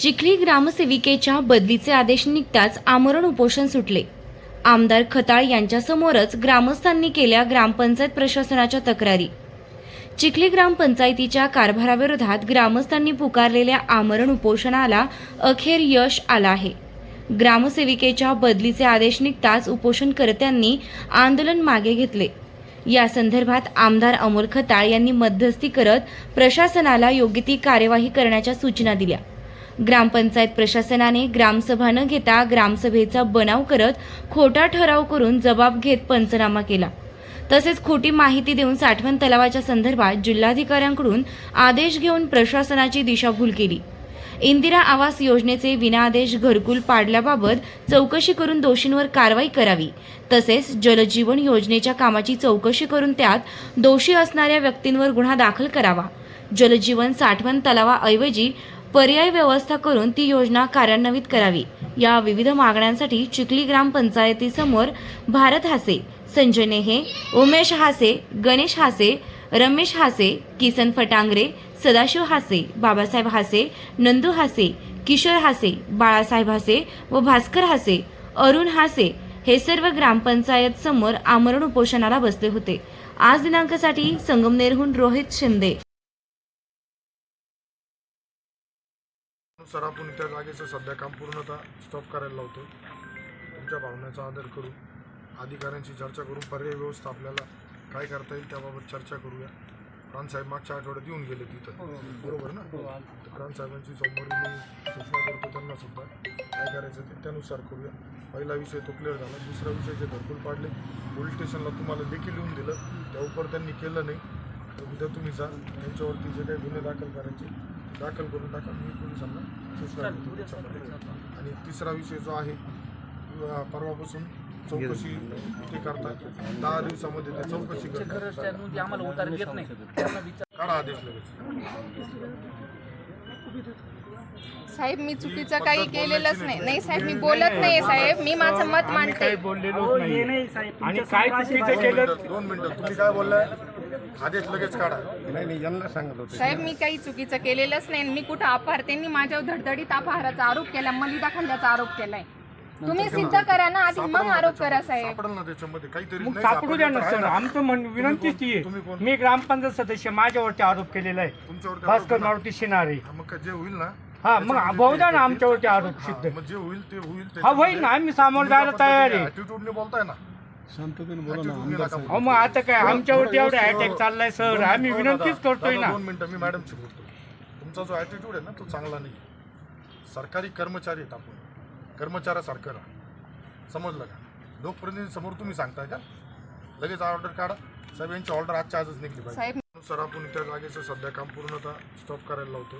चिखली ग्रामसेविकेच्या बदलीचे आदेश निघताच आमरण उपोषण सुटले. आमदार खताळ यांच्यासमोरच ग्रामस्थांनी केल्या ग्रामपंचायत प्रशासनाच्या तक्रारी. चिखली ग्रामपंचायतीच्या कारभाराविरोधात ग्रामस्थांनी पुकारलेल्या आमरण उपोषणाला अखेर यश आलं आहे. ग्रामसेविकेच्या बदलीचे आदेश निघताच उपोषणकर्त्यांनी आंदोलन मागे घेतले. या संदर्भात आमदार अमोल खताळ यांनी मध्यस्थी करत प्रशासनाला योग्य ती कार्यवाही करण्याच्या सूचना दिल्या. ग्रामपंचायत प्रशासनाने ग्रामसभा न घेता ग्रामसभेचा बनाव करत खोटा ठराव करून जबाब घेत पंचनामा केला. तसेच खोटी माहिती देऊन साठवण तलावाच्या संदर्भात जिल्हाधिकाऱ्यांकडून आदेश घेऊन प्रशासनाची दिशाभूल केली. इंदिरा आवास योजनेचे विनाआदेश घरकुल पाडल्याबाबत चौकशी करून दोषींवर कारवाई करावी. तसेच जलजीवन योजनेच्या कामाची चौकशी करून त्यात दोषी असणाऱ्या व्यक्तींवर गुन्हा दाखल करावा. जलजीवन साठवण तलावाऐवजी पर्याय व्यवस्था करून ती योजना कार्यान्वित करावी. या विविध मागण्यांसाठी चिखली ग्रामपंचायतीसमोर भारत हासे संजय नेहे उमेश हासे गणेश हासे रमेश हासे किसन फटांगरे सदाशिव हासे बाबासाहेब हासे नंदू हासे किशोर हासे बाळासाहेब हासे व भास्कर हासे अरुण हासे हे सर्व ग्रामपंचायत समोर आमरण उपोषणाला बसले होते. आज दिनांकासाठी संगमनेरहून रोहित शिंदे. सर आपण त्या जागेचं सध्या काम पूर्णतः स्टॉप करायला लावतो तुमच्या भावनेचा आदर करू. अधिकाऱ्यांची चर्चा करून पर्याय व्यवस्था आपल्याला काय करता येईल त्याबाबत चर्चा करूया. प्राणसाहेब मागच्या आठवड्यात येऊन गेले तिथं बरोबर ना? तर प्राणसाहेबांची सोमवारी मी सूचना करतो त्यांना सुद्धा. काय करायचं ते त्यानुसार करूया. पहिला विषय तो क्लिअर झाला. दुसरा विषय जे घरकुल पाडले पोलीस स्टेशनला तुम्हाला देखील येऊन दिलं. त्या उपर त्यांनी केलं नाही. तर उद्या तुम्ही जा. त्यांच्यावरती जे काही गुन्हे दाखल करायचे दाखल करून टाका. मी पोलिसांना सूचना देतो. त्याच्यामध्ये. आणि तिसरा विषय जो आहे अं, परवापासून चौकशी ते करतात. दहा दिवसामध्ये ते चौकशी करतात. त्यामध्ये आम्हाला उतार देत नाही. त्यांना विचार काढा आदेश लगेच. साहेब मी चुकीचं काही केलेलंच नाही. नाही. साहेब मी बोलत नाही साहेब. मी माझं मत मांडते. बोललेलोच नाही आणि काय चुकीचं केलं? दोन मिनिटं तुम्ही काय बोललाय? आदेश लगेच काढा. साहेब मी काही चुकीचं केलेलंच नाही मी कुठं अपहार त्यांनी माझ्यावर धडधडीत अपहाराचा आरोप केला मलिदा खंडाचा आरोप केलाय. तुम्ही सिद्ध करा ना आधी मग आरोप करा साहेब. सापडेल ना त्याच्यामध्ये. काहीतरी मग नाही सापडू द्या सापडलं ना तर सर. आहे ना. आमचं म्हण विनंतीच ती तुम्ही कोण? आहे मी ग्रामपंचायत सदस्य माझ्यावरती आरोप केलेला आहे. तुमच्यावरती भास्कर मारुती शिनारे. ना. मग काय जे होईल ना हा मग बहुधा ना आमच्यावरती आरोप हा, सिद्ध. मग जे होईल ते होईल हा होईल ना आम्ही सामोरं जायला तयार आहे. ऍटिट्यूडने बोलताय ना. ने. अहो मग आता काय आमच्यावरती एवढा अटॅक चाललाय सर आम्ही दोन- विनंतीच करतोय ना. दोन मिनिटं मी मॅडमशी बोलतो. तुमचा जो ॲटिट्यूड आहे ना तो चांगला नाही. सरकारी कर्मचारी आहेत आपण. कर्मचाऱ्यासारखं राहा. समजलं का? लोकप्रतिनिधी समोर तुम्ही सांगताय का? लगेच ऑर्डर काढा. साहेब यांची ऑर्डर आजच्या आजच निघली पाहिजे. साहेब. सर आपण त्या जागेचं सध्या काम पूर्णतः स्टॉप करायला लावतो